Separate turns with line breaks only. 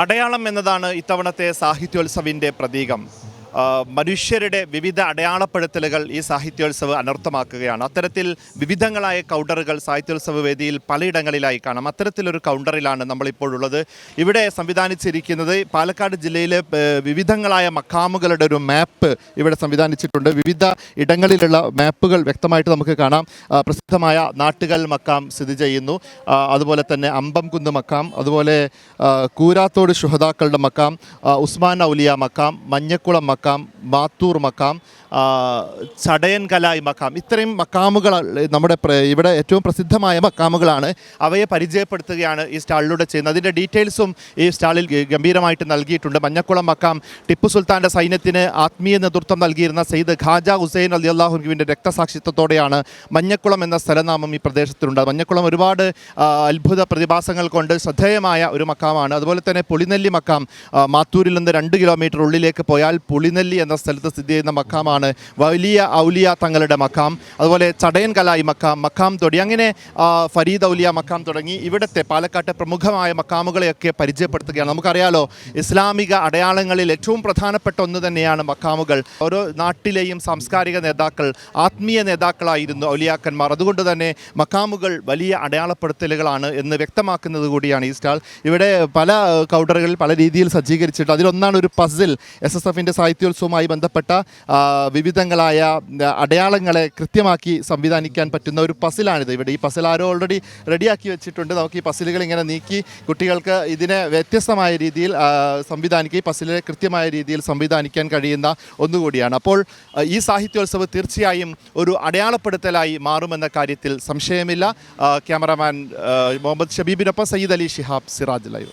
അടയാളം എന്നതാണ് ഇത്തവണത്തെ സാഹിത്യോത്സവിന്റെ പ്രതീകം. മനുഷ്യരുടെ വിവിധ അടയാളപ്പെടുത്തലുകൾ ഈ സാഹിത്യോത്സവ് അനർത്ഥമാക്കുകയാണ്. അത്തരത്തിൽ വിവിധങ്ങളായ കൗണ്ടറുകൾ സാഹിത്യോത്സവ വേദിയിൽ പലയിടങ്ങളിലായി കാണാം. അത്തരത്തിലൊരു കൗണ്ടറിലാണ് നമ്മളിപ്പോഴുള്ളത്. ഇവിടെ സംവിധാനിച്ചിരിക്കുന്നത് പാലക്കാട് ജില്ലയിലെ വിവിധങ്ങളായ മക്കാമുകളുടെ ഒരു മാപ്പ് ഇവിടെ സംവിധാനിച്ചിട്ടുണ്ട്. വിവിധ ഇടങ്ങളിലുള്ള മാപ്പുകൾ വ്യക്തമായിട്ട് നമുക്ക് കാണാം. പ്രസിദ്ധമായ നാട്ടുകൽ മക്കാം സ്ഥിതി ചെയ്യുന്നു. അതുപോലെ തന്നെ അമ്പംകുന്ന് മക്കാം അതുപോലെ കൂരാത്തോട് ശുഹതാക്കളുടെ മക്കാം ഉസ്മാൻ ഔലിയ മക്കാം മഞ്ഞക്കുളം മക്കാം മാത്തൂർ മക്കാം ചടയൻ കലായി മക്കാം. ഇത്രയും മക്കാമുകൾ നമ്മുടെ ഇവിടെ ഏറ്റവും പ്രസിദ്ധമായ മക്കാമുകളാണ്. അവയെ പരിചയപ്പെടുത്തുകയാണ് ഈ സ്റ്റാളിലൂടെ ചെയ്യുന്നത്. അതിന്റെ ഡീറ്റെയിൽസും ഈ സ്റ്റാളിൽ ഗംഭീരമായിട്ട് നൽകിയിട്ടുണ്ട്. മഞ്ഞക്കുളം മക്കാം ടിപ്പു സുൽത്താന്റെ സൈന്യത്തിന് ആത്മീയ നേതൃത്വം നൽകിയിരുന്ന സെയ്ദ് ഖാജ ഹുസൈൻ അലി അള്ളാഹുബിന്റെ രക്തസാക്ഷിത്വത്തോടെയാണ് മഞ്ഞക്കുളം എന്ന സ്ഥലനാമം ഈ പ്രദേശത്തിലുണ്ട് മഞ്ഞക്കുളം ഒരുപാട് അത്ഭുത പ്രതിഭാസങ്ങൾ കൊണ്ട് ശ്രദ്ധേയമായ ഒരു മക്കാമാണ്. അതുപോലെ തന്നെ പുളിനെല്ലി മക്കാം മാത്തൂരിൽ നിന്ന് രണ്ട് കിലോമീറ്റർ ഉള്ളിലേക്ക് പോയാൽ പുളിനെല്ലി എന്ന സ്ഥലത്ത് സ്ഥിതി ചെയ്യുന്ന മക്കാമാണ് വലിയ ഔലിയ തങ്ങളുടെ മക്കാം അതുപോലെ ചടയൻ കലായി മക്കാം മക്കാം തൊടി അങ്ങനെ ഫരീദ് ഔലിയ മക്കാം തുടങ്ങി. ഇവിടുത്തെ പാലക്കാട്ടെ പ്രമുഖമായ മക്കാമുകളെയൊക്കെ പരിചയപ്പെടുത്തുകയാണ്. നമുക്കറിയാലോ ഇസ്ലാമിക അടയാളങ്ങളിൽ ഏറ്റവും പ്രധാനപ്പെട്ട ഒന്ന് തന്നെയാണ് മക്കാമുകൾ ഓരോ നാട്ടിലെയും സാംസ്കാരിക നേതാക്കൾ ആത്മീയ നേതാക്കളായിരുന്നു ഔലിയാക്കന്മാർ. അതുകൊണ്ട് തന്നെ മക്കാമുകൾ വലിയ അടയാളപ്പെടുത്തലുകളാണ് എന്ന് വ്യക്തമാക്കുന്നത് കൂടിയാണ് ഈ സ്റ്റാൾ. ഇവിടെ പല കൗണ്ടറുകളിൽ പല രീതിയിൽ സജ്ജീകരിച്ചിട്ടുണ്ട്. അതിലൊന്നാണ് ഒരു പസിൽ എസ് എസ് എഫിന്റെ സാഹിത്യോത്സവവുമായി ബന്ധപ്പെട്ട വിവിധങ്ങളായ അടയാളങ്ങളെ കൃത്യമാക്കി സംവിധാനിക്കാൻ പറ്റുന്ന ഒരു പസിലാണിത്. ഇവിടെ ഈ പസിൽ ആരോ ഓൾറെഡി റെഡിയാക്കി വെച്ചിട്ടുണ്ട്. നമുക്ക് ഈ പസിലുകൾ ഇങ്ങനെ നീക്കി കുട്ടികൾക്ക് ഇതിനെ വ്യത്യസ്തമായ രീതിയിൽ സംവിധാനിക്കുക ഈ പസിലെ കൃത്യമായ രീതിയിൽ സംവിധാനിക്കാൻ കഴിയുന്ന ഒന്നുകൂടിയാണ്. അപ്പോൾ ഈ സാഹിത്യോത്സവ് തീർച്ചയായും ഒരു അടയാളപ്പെടുത്തലായി മാറുമെന്ന കാര്യത്തിൽ സംശയമില്ല. Cameraman Muhammad ഷബീബിനൊപ്പം Sayyid Ali Shihab Siraj live.